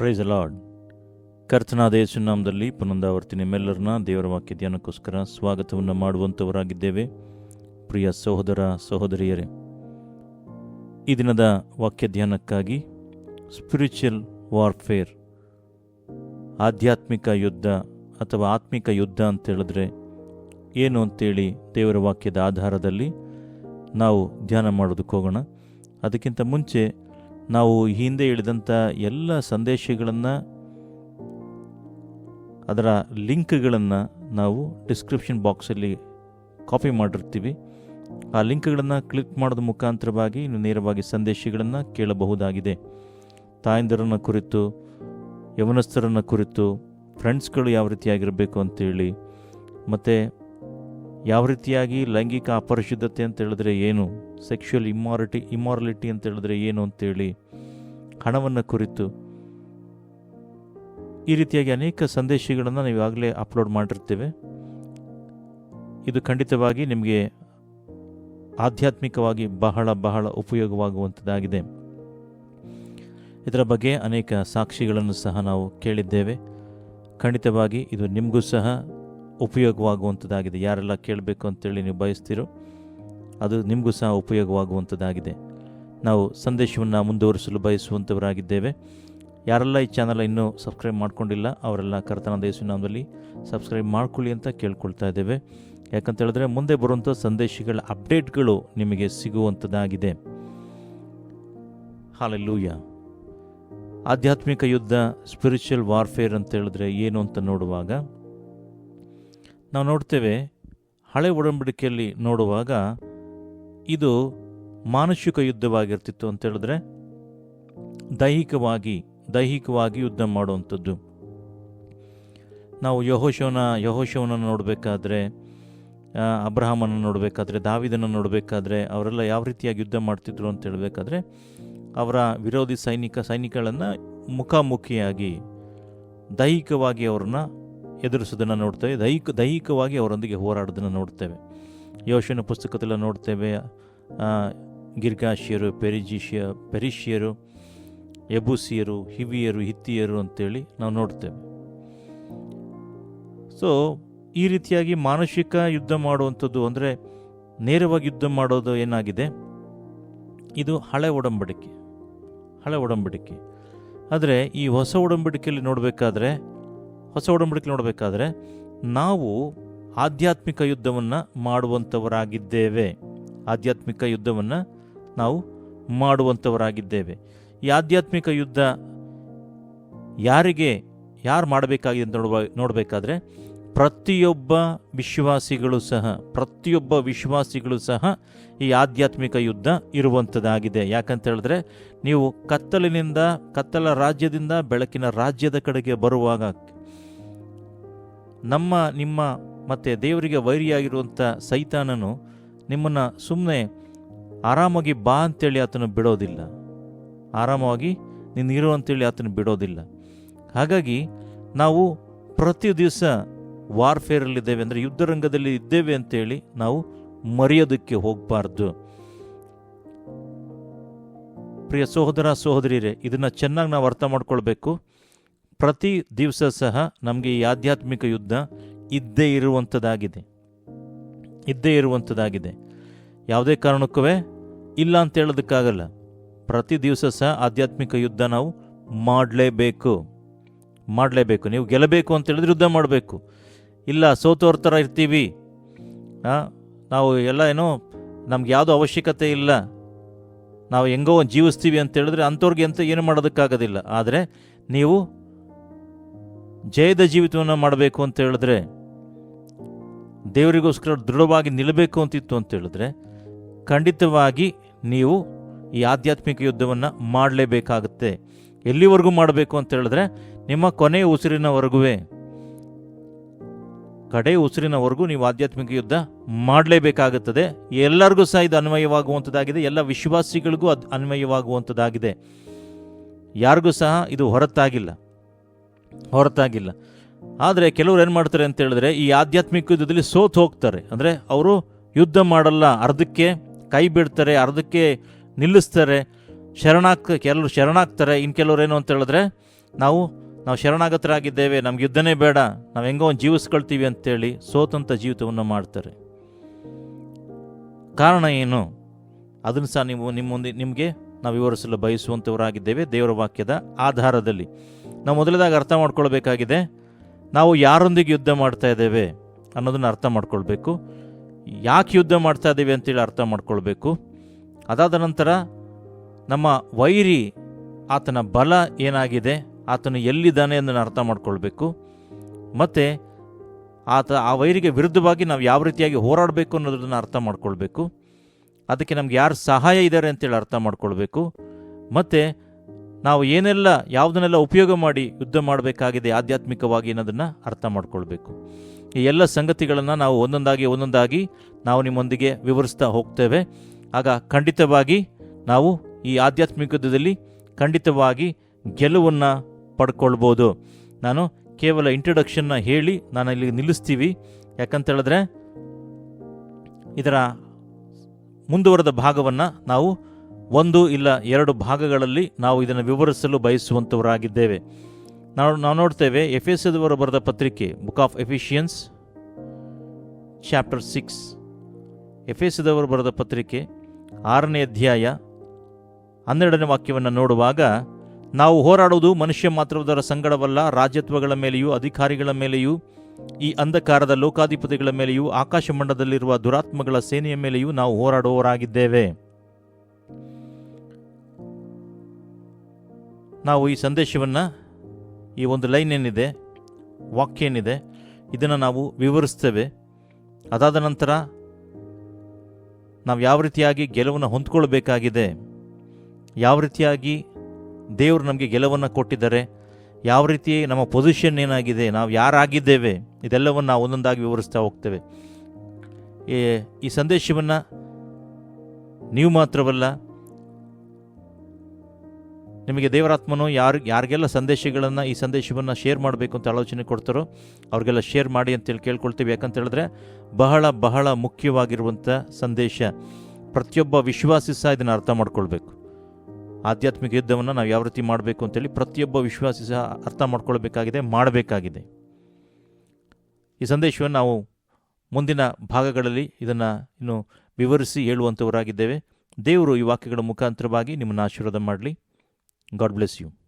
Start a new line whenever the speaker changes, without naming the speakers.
Price lord ಕರ್ತನಾದ ಯೇಸುನಾಮದಲ್ಲಿ ಪುನಂದಾವರ್ತಿ ನಿಮ್ಮೆಲ್ಲರನ್ನ ದೇವರ ವಾಕ್ಯ ಧ್ಯಾನಕ್ಕೋಸ್ಕರ ಸ್ವಾಗತವನ್ನು ಮಾಡುವಂಥವರಾಗಿದ್ದೇವೆ ಪ್ರಿಯ ಸಹೋದರ, ಸಹೋದರಿಯರೇ, ಈ ದಿನದ ವಾಕ್ಯ ಧ್ಯಾನಕ್ಕಾಗಿ ಸ್ಪಿರಿಚುವಲ್ ವಾರ್ಫೇರ್ ಆಧ್ಯಾತ್ಮಿಕ ಯುದ್ಧ ಅಥವಾ ಆತ್ಮಿಕ ಯುದ್ಧ ಅಂತ ಹೇಳಿದ್ರೆ ಏನು ಅಂತೇಳಿ ದೇವರ ವಾಕ್ಯದ ಆಧಾರದಲ್ಲಿ ನಾವು ಧ್ಯಾನ ಮಾಡೋದಕ್ಕೆ ಹೋಗೋಣ. ಅದಕ್ಕಿಂತ ಮುಂಚೆ ನಾವು ಹಿಂದೆ ಹೇಳಿದಂಥ ಎಲ್ಲ ಸಂದೇಶಗಳನ್ನು, ಅದರ ಲಿಂಕ್ಗಳನ್ನು ನಾವು ಡಿಸ್ಕ್ರಿಪ್ಷನ್ ಬಾಕ್ಸಲ್ಲಿ ಕಾಪಿ ಮಾಡಿರ್ತೀವಿ. ಆ ಲಿಂಕ್ಗಳನ್ನು ಕ್ಲಿಕ್ ಮಾಡೋದ ಮುಖಾಂತರವಾಗಿ ಇನ್ನು ನೇರವಾಗಿ ಸಂದೇಶಗಳನ್ನು ಕೇಳಬಹುದಾಗಿದೆ. ತಾಯಂದಿರನ್ನ ಕುರಿತು, ಯವನಸ್ಥರನ್ನು ಕುರಿತು ಫ್ರೆಂಡ್ಸ್ಗಳು ಯಾವ ರೀತಿಯಾಗಿರಬೇಕು ಅಂತೇಳಿ, ಮತ್ತು ಯಾವ ರೀತಿಯಾಗಿ ಲೈಂಗಿಕ ಅಪರಿಶುದ್ಧತೆ ಅಂತ ಹೇಳಿದ್ರೆ ಏನು? ಸೆಕ್ಷುಯಲ್ ಇಮ್ಮಾರಿಟಿ ಇಮ್ಮಾರಲಿಟಿ ಅಂತ ಹೇಳಿದ್ರೆ ಏನು ಅಂತೇಳಿ ಹಣವನ್ನು ಕುರಿತು ಈ ರೀತಿಯಾಗಿ ಅನೇಕ ಸಂದೇಶಗಳನ್ನು ನಾವು ಈಗಾಗಲೇ ಅಪ್ಲೋಡ್ ಮಾಡಿರ್ತೇವೆ. ಇದು ಖಂಡಿತವಾಗಿ ನಿಮಗೆ ಆಧ್ಯಾತ್ಮಿಕವಾಗಿ ಬಹಳ ಬಹಳ ಉಪಯೋಗವಾಗುವಂಥದ್ದಾಗಿದೆ. ಇದರ ಬಗ್ಗೆ ಅನೇಕ ಸಾಕ್ಷಿಗಳನ್ನು ಸಹ ನಾವು ಕೇಳಿದ್ದೇವೆ. ಖಂಡಿತವಾಗಿ ಇದು ನಿಮಗೂ ಸಹ ಉಪಯೋಗವಾಗುವಂಥದ್ದಾಗಿದೆ. ಯಾರೆಲ್ಲ ಕೇಳಬೇಕು ಅಂತೇಳಿ ನೀವು ಬಯಸ್ತೀರೋ ಅದು ನಿಮಗೂ ಸಹ ಉಪಯೋಗವಾಗುವಂಥದ್ದಾಗಿದೆ. ನಾವು ಸಂದೇಶವನ್ನು ಮುಂದುವರಿಸಲು ಬಯಸುವಂಥವರಾಗಿದ್ದೇವೆ. ಯಾರೆಲ್ಲ ಈ ಚಾನಲ್ ಇನ್ನೂ ಸಬ್ಸ್ಕ್ರೈಬ್ ಮಾಡ್ಕೊಂಡಿಲ್ಲ, ಅವರೆಲ್ಲ ಕರ್ತನ ದೇಶನಾಮದಲ್ಲಿ ಸಬ್ಸ್ಕ್ರೈಬ್ ಮಾಡ್ಕೊಳ್ಳಿ ಅಂತ ಕೇಳ್ಕೊಳ್ತಾ ಇದ್ದೇವೆ. ಯಾಕಂತ ಹೇಳಿದ್ರೆ ಮುಂದೆ ಬರುವಂಥ ಸಂದೇಶಗಳ ಅಪ್ಡೇಟ್ಗಳು ನಿಮಗೆ ಸಿಗುವಂಥದ್ದಾಗಿದೆ. ಹಾಲೆಲ್ಲೂಯ ಆಧ್ಯಾತ್ಮಿಕ ಯುದ್ಧ ಸ್ಪಿರಿಚುವಲ್ ವಾರ್ಫೇರ್ ಅಂತ ಹೇಳಿದ್ರೆ ಏನು ಅಂತ ನೋಡುವಾಗ ನಾವು ನೋಡ್ತೇವೆ ಹಳೆ ಒಡಂಬಡಿಕೆಯಲ್ಲಿ ನೋಡುವಾಗ ಇದು ಮಾನಸಿಕ ಯುದ್ಧವಾಗಿರ್ತಿತ್ತು ಅಂತ ಹೇಳಿದ್ರೆ ದೈಹಿಕವಾಗಿ ದೈಹಿಕವಾಗಿ ಯುದ್ಧ ಮಾಡುವಂಥದ್ದು. ನಾವು ಯಹೋಶವನ, ಯಹೋಶವನನ್ನು ನೋಡಬೇಕಾದ್ರೆ ಅಬ್ರಹಾಮನ್ನು ನೋಡಬೇಕಾದ್ರೆ ದಾವಿದನ್ನು ನೋಡಬೇಕಾದ್ರೆ, ಅವರೆಲ್ಲ ಯಾವ ರೀತಿಯಾಗಿ ಯುದ್ಧ ಮಾಡ್ತಿದ್ರು ಅಂತ ಹೇಳಬೇಕಾದ್ರೆ, ಅವರ ವಿರೋಧಿ ಸೈನಿಕ ಸೈನಿಕಗಳನ್ನು ಮುಖಾಮುಖಿಯಾಗಿ ದೈಹಿಕವಾಗಿ ಅವ್ರನ್ನ ಎದುರಿಸೋದನ್ನು ನೋಡ್ತೇವೆ. ದೈಹಿಕ, ದೈಹಿಕವಾಗಿ ಅವರೊಂದಿಗೆ ಹೋರಾಡೋದನ್ನು ನೋಡ್ತೇವೆ. ಯೋಶನ ಪುಸ್ತಕದಲ್ಲಿ ನೋಡ್ತೇವೆ. ಗಿರ್ಗಾಶಿಯರು ಪೆರಿಜಿಷಿಯ ಪೆರಿಷಿಯರು ಎಬುಸಿಯರು ಹಿವಿಯರು ಹಿತ್ತಿಯರು ಅಂತೇಳಿ ನಾವು ನೋಡ್ತೇವೆ. ಸೊ ಈ ರೀತಿಯಾಗಿ ಮಾನಸಿಕ ಯುದ್ಧ ಮಾಡುವಂಥದ್ದು ಅಂದರೆ ನೇರವಾಗಿ ಯುದ್ಧ ಮಾಡೋದು ಏನಾಗಿದೆ? ಇದು ಹಳೆ ಒಡಂಬಡಿಕೆ. ಹಳೆ ಒಡಂಬಡಿಕೆ. ಆದರೆ ಈ ಹೊಸ ಒಡಂಬಡಿಕೆಯಲ್ಲಿ ನೋಡಬೇಕಾದ್ರೆ ಹೊಸ ಒಡಂಬಡಿಕೆ ನೋಡಬೇಕಾದ್ರೆ ನಾವು ಆಧ್ಯಾತ್ಮಿಕ ಯುದ್ಧವನ್ನು ಮಾಡುವಂಥವರಾಗಿದ್ದೇವೆ ಆಧ್ಯಾತ್ಮಿಕ ಯುದ್ಧವನ್ನು ನಾವು ಮಾಡುವಂಥವರಾಗಿದ್ದೇವೆ ಈ ಆಧ್ಯಾತ್ಮಿಕ ಯುದ್ಧ ಯಾರಿಗೆ, ಯಾರು ಮಾಡಬೇಕಾಗಿದೆ ಅಂತ ನೋಡುವ ನೋಡಬೇಕಾದ್ರೆ ಪ್ರತಿಯೊಬ್ಬ ವಿಶ್ವಾಸಿಗಳು ಸಹ, ಪ್ರತಿಯೊಬ್ಬ ವಿಶ್ವಾಸಿಗಳು ಸಹ ಈ ಆಧ್ಯಾತ್ಮಿಕ ಯುದ್ಧ ಇರುವಂಥದ್ದಾಗಿದೆ ಯಾಕಂತ ಹೇಳಿದ್ರೆ ನೀವು ಕತ್ತಲಿನಿಂದ, ಕತ್ತಲ ರಾಜ್ಯದಿಂದ ಬೆಳಕಿನ ರಾಜ್ಯದ ಕಡೆಗೆ ಬರುವಾಗ ನಮ್ಮ, ನಿಮ್ಮ ಮತ್ತು ದೇವರಿಗೆ ವೈರಿಯಾಗಿರುವಂಥ ಸೈತಾನನು ನಿಮ್ಮನ್ನು ಸುಮ್ಮನೆ ಆರಾಮಾಗಿ ಬಾ ಅಂತೇಳಿ ಆತನು ಬಿಡೋದಿಲ್ಲ. ಆರಾಮವಾಗಿ ನೀನು ಇರು ಅಂತೇಳಿ ಆತನು ಬಿಡೋದಿಲ್ಲ. ಹಾಗಾಗಿ ನಾವು ಪ್ರತಿ ದಿವಸ ವಾರ್ಫೇರಲ್ಲಿದ್ದೇವೆ ಅಂದರೆ ಯುದ್ಧರಂಗದಲ್ಲಿ ಇದ್ದೇವೆ ಅಂತೇಳಿ ನಾವು ಮರೆಯೋದಕ್ಕೆ ಹೋಗಬಾರ್ದು. ಪ್ರಿಯ ಸಹೋದರ ಸಹೋದರಿಯರೇ, ಇದನ್ನು ಚೆನ್ನಾಗಿ ನಾವು ಅರ್ಥ ಮಾಡ್ಕೊಳ್ಬೇಕು. ಪ್ರತಿ ದಿವಸ ಸಹ ನಮಗೆ ಈ ಆಧ್ಯಾತ್ಮಿಕ ಯುದ್ಧ ಇದ್ದೇ ಇರುವಂಥದ್ದಾಗಿದೆ ಇದ್ದೇ ಇರುವಂಥದ್ದಾಗಿದೆ ಯಾವುದೇ ಕಾರಣಕ್ಕೂ ಇಲ್ಲ ಅಂತ ಹೇಳೋದಕ್ಕಾಗಲ್ಲ. ಪ್ರತಿ ದಿವಸ ಸಹ ಆಧ್ಯಾತ್ಮಿಕ ಯುದ್ಧ ನಾವು ಮಾಡಲೇಬೇಕು. ಮಾಡಲೇಬೇಕು. ನೀವು ಗೆಲ್ಲಬೇಕು ಅಂತ ಹೇಳಿದ್ರೆ ಯುದ್ಧ ಮಾಡಬೇಕು. ಇಲ್ಲ ಸೋತೋರ್ ಥರ ಇರ್ತೀವಿ. ನಾವು ಎಲ್ಲ ಏನೋ ನಮ್ಗೆ ಯಾವುದೋ ಅವಶ್ಯಕತೆ ಇಲ್ಲ. ನಾವು ಹೆಂಗೋ ಜೀವಿಸ್ತೀವಿ ಅಂತ ಹೇಳಿದ್ರೆ ಅಂಥವ್ರಿಗೆ ಅಂತ ಏನು ಮಾಡೋದಕ್ಕಾಗೋದಿಲ್ಲ. ಆದರೆ ನೀವು ಜಯದ ಜೀವಿತವನ್ನು ಮಾಡಬೇಕು ಅಂತ ಹೇಳಿದ್ರೆ, ದೇವರಿಗೋಸ್ಕರ ದೃಢವಾಗಿ ನಿಲ್ಲಬೇಕು ಅಂತಿತ್ತು ಅಂತ ಹೇಳಿದ್ರೆ, ಖಂಡಿತವಾಗಿ ನೀವು ಈ ಆಧ್ಯಾತ್ಮಿಕ ಯುದ್ಧವನ್ನು ಮಾಡಲೇಬೇಕಾಗುತ್ತೆ. ಎಲ್ಲಿವರೆಗೂ ಮಾಡಬೇಕು ಅಂತ ಹೇಳಿದ್ರೆ, ನಿಮ್ಮ ಕೊನೆಯ ಉಸಿರಿನವರೆಗೂ ಕಡೆ ಉಸಿರಿನವರೆಗೂ ನೀವು ಆಧ್ಯಾತ್ಮಿಕ ಯುದ್ಧ ಮಾಡಲೇಬೇಕಾಗುತ್ತದೆ. ಎಲ್ಲರಿಗೂ ಸಹ ಇದು ಅನ್ವಯವಾಗುವಂಥದ್ದಾಗಿದೆ ಎಲ್ಲ ವಿಶ್ವಾಸಿಗಳಿಗೂ ಅದು ಅನ್ವಯವಾಗುವಂಥದ್ದಾಗಿದೆ ಯಾರಿಗೂ ಸಹ ಇದು ಹೊರತಾಗಿಲ್ಲ. ಹೊರತಾಗಿಲ್ಲ. ಆದರೆ ಕೆಲವರು ಏನು ಮಾಡ್ತಾರೆ ಅಂತ ಹೇಳಿದ್ರೆ, ಈ ಆಧ್ಯಾತ್ಮಿಕ ಯುದ್ಧದಲ್ಲಿ ಸೋತು ಹೋಗ್ತಾರೆ. ಅಂದರೆ ಅವರು ಯುದ್ಧ ಮಾಡಲ್ಲ, ಅರ್ಧಕ್ಕೆ ಕೈ ಬಿಡ್ತಾರೆ, ಅರ್ಧಕ್ಕೆ ನಿಲ್ಲಿಸ್ತಾರೆ ಶರಣಾಗ್ ಕೆಲವರು ಶರಣಾಗ್ತಾರೆ. ಇನ್ನು ಕೆಲವ್ರು ಏನು ಅಂತ ಹೇಳಿದ್ರೆ, ನಾವು ನಾವು ಶರಣಾಗತರಾಗಿದ್ದೇವೆ, ನಮ್ಗೆ ಯುದ್ಧನೇ ಬೇಡ, ನಾವು ಹೆಂಗೋ ಒಂದು ಜೀವಿಸ್ಕೊಳ್ತೀವಿ ಅಂತೇಳಿ ಸೋತಂಥ ಜೀವಿತವನ್ನು ಮಾಡ್ತಾರೆ. ಕಾರಣ ಏನು? ಅದನ್ನು ಸಹ ನೀವು ನಿಮ್ಮ ಮುಂದೆ ನಿಮಗೆ ನಾವು ವಿವರಿಸಲು ಬಯಸುವಂಥವರಾಗಿದ್ದೇವೆ ದೇವರ ವಾಕ್ಯದ ಆಧಾರದಲ್ಲಿ. ನಾವು ಮೊದಲದಾಗಿ ಅರ್ಥ ಮಾಡ್ಕೊಳ್ಬೇಕಾಗಿದೆ, ನಾವು ಯಾರೊಂದಿಗೆ ಯುದ್ಧ ಮಾಡ್ತಾ ಇದ್ದೇವೆ ಅನ್ನೋದನ್ನು ಅರ್ಥ ಮಾಡ್ಕೊಳ್ಬೇಕು. ಯಾಕೆ ಯುದ್ಧ ಮಾಡ್ತಾ ಇದ್ದೇವೆ ಅಂತೇಳಿ ಅರ್ಥ ಮಾಡ್ಕೊಳ್ಬೇಕು. ಅದಾದ ನಂತರ ನಮ್ಮ ವೈರಿ, ಆತನ ಬಲ ಏನಾಗಿದೆ, ಆತನು ಎಲ್ಲಿದ್ದಾನೆ ಅನ್ನೋದನ್ನು ಅರ್ಥ ಮಾಡ್ಕೊಳ್ಬೇಕು. ಮತ್ತು ಆತ ಆ ವೈರಿಗೆ ವಿರುದ್ಧವಾಗಿ ನಾವು ಯಾವ ರೀತಿಯಾಗಿ ಹೋರಾಡಬೇಕು ಅನ್ನೋದನ್ನು ಅರ್ಥ ಮಾಡ್ಕೊಳ್ಬೇಕು. ಅದಕ್ಕೆ ನಮ್ಗೆ ಯಾರು ಸಹಾಯ ಇದ್ದಾರೆ ಅಂತೇಳಿ ಅರ್ಥ ಮಾಡ್ಕೊಳ್ಬೇಕು. ಮತ್ತು ನಾವು ಏನೆಲ್ಲ, ಯಾವುದನ್ನೆಲ್ಲ ಉಪಯೋಗ ಮಾಡಿ ಯುದ್ಧ ಮಾಡಬೇಕಾಗಿದೆ ಆಧ್ಯಾತ್ಮಿಕವಾಗಿ ಅನ್ನೋದನ್ನು ಅರ್ಥ ಮಾಡ್ಕೊಳ್ಬೇಕು. ಈ ಎಲ್ಲ ಸಂಗತಿಗಳನ್ನು ನಾವು ಒಂದೊಂದಾಗಿ ಒಂದೊಂದಾಗಿ ನಾವು ನಿಮ್ಮೊಂದಿಗೆ ವಿವರಿಸ್ತಾ ಹೋಗ್ತೇವೆ. ಆಗ ಖಂಡಿತವಾಗಿ ನಾವು ಈ ಆಧ್ಯಾತ್ಮಿಕ ಯುದ್ಧದಲ್ಲಿ ಖಂಡಿತವಾಗಿ ಗೆಲುವನ್ನು ಪಡ್ಕೊಳ್ಬೋದು. ನಾನು ಕೇವಲ ಇಂಟ್ರೊಡಕ್ಷನ್ನ ಹೇಳಿ ನಾನು ಇಲ್ಲಿ ನಿಲ್ಲಿಸ್ತೀವಿ. ಯಾಕಂತೇಳಿದ್ರೆ ಇದರ ಮುಂದುವರೆದ ಭಾಗವನ್ನು ನಾವು ಒಂದು ಇಲ್ಲ ಎರಡು ಭಾಗಗಳಲ್ಲಿ ನಾವು ಇದನ್ನು ವಿವರಿಸಲು ಬಯಸುವಂಥವರಾಗಿದ್ದೇವೆ ನಾವು ನಾವು ನೋಡ್ತೇವೆ ಎಫ್ ಎಸ್ ಎದವರು ಬರೆದ ಪತ್ರಿಕೆ book of efficiency chapter six F S ಎದವರು ಬರೆದ ಪತ್ರಿಕೆ, ಆರನೇ ಅಧ್ಯಾಯ, ಹನ್ನೆರಡನೇ ವಾಕ್ಯವನ್ನು ನೋಡುವಾಗ, ನಾವು ಹೋರಾಡುವುದು ಮನುಷ್ಯ ಮಾತ್ರವುದರ ಸಂಗಡವಲ್ಲ ರಾಜ್ಯತ್ವಗಳ ಮೇಲೆಯೂ, ಅಧಿಕಾರಿಗಳ ಮೇಲೆಯೂ ಈ ಅಂಧಕಾರದ ಲೋಕಾಧಿಪತಿಗಳ ಮೇಲೆಯೂ ಆಕಾಶ ಮಂಡಲದಲ್ಲಿರುವ ದುರಾತ್ಮಗಳ ಸೇನೆಯ ಮೇಲೆಯೂ ನಾವು ಹೋರಾಡುವವರಾಗಿದ್ದೇವೆ. ನಾವು ಈ ಸಂದೇಶವನ್ನು, ಈ ಒಂದು ಲೈನ್ ಏನಿದೆ, ವಾಕ್ಯ ಏನಿದೆ, ಇದನ್ನು ನಾವು ವಿವರಿಸ್ತೇವೆ. ಅದಾದ ನಂತರ ನಾವು ಯಾವ ರೀತಿಯಾಗಿ ಗೆಲುವನ್ನು ಹೊಂದ್ಕೊಳ್ಬೇಕಾಗಿದೆ, ಯಾವ ರೀತಿಯಾಗಿ ದೇವರು ನಮಗೆ ಗೆಲುವನ್ನು ಕೊಟ್ಟಿದ್ದಾರೆ ಯಾವ ರೀತಿ ನಮ್ಮ ಪೊಸಿಷನ್ ಏನಾಗಿದೆ, ನಾವು ಯಾರಾಗಿದ್ದೇವೆ, ಇದೆಲ್ಲವನ್ನು ನಾವು ಒಂದೊಂದಾಗಿ ವಿವರಿಸ್ತಾ ಹೋಗ್ತೇವೆ. ಈ- ಸಂದೇಶವನ್ನು ನೀವು ಮಾತ್ರವಲ್ಲ, ನಿಮಗೆ ದೇವರಾತ್ಮನು ಯಾರು, ಯಾರಿಗೆಲ್ಲ ಸಂದೇಶಗಳನ್ನು ಈ ಸಂದೇಶವನ್ನು ಶೇರ್ ಮಾಡಬೇಕು ಅಂತ ಆಲೋಚನೆ ಕೊಡ್ತಾರೋ, ಅವ್ರಿಗೆಲ್ಲ ಶೇರ್ ಮಾಡಿ ಅಂತೇಳಿ ಕೇಳ್ಕೊಳ್ತೀವಿ. ಯಾಕಂತ ಹೇಳಿದ್ರೆ, ಬಹಳ ಬಹಳ ಮುಖ್ಯವಾಗಿರುವಂಥ ಸಂದೇಶ. ಪ್ರತಿಯೊಬ್ಬ ವಿಶ್ವಾಸಿ ಸಹ ಇದನ್ನು ಅರ್ಥ ಮಾಡ್ಕೊಳ್ಬೇಕು. ಆಧ್ಯಾತ್ಮಿಕ ಯುದ್ಧವನ್ನು ನಾವು ಯಾವ ರೀತಿ ಮಾಡಬೇಕು ಅಂತೇಳಿ ಪ್ರತಿಯೊಬ್ಬ ವಿಶ್ವಾಸಿ ಸಹ ಅರ್ಥ ಮಾಡ್ಕೊಳ್ಬೇಕಾಗಿದೆ, ಮಾಡಬೇಕಾಗಿದೆ. ಈ ಸಂದೇಶವನ್ನು ನಾವು ಮುಂದಿನ ಭಾಗಗಳಲ್ಲಿ ಇದನ್ನು ಇನ್ನು ವಿವರಿಸಿ ಹೇಳುವಂಥವರಾಗಿದ್ದೇವೆ ದೇವರು ಈ ವಾಕ್ಯಗಳ ಮುಖಾಂತರವಾಗಿ ನಿಮ್ಮನ್ನು ಆಶೀರ್ವಾದ ಮಾಡಲಿ. God bless you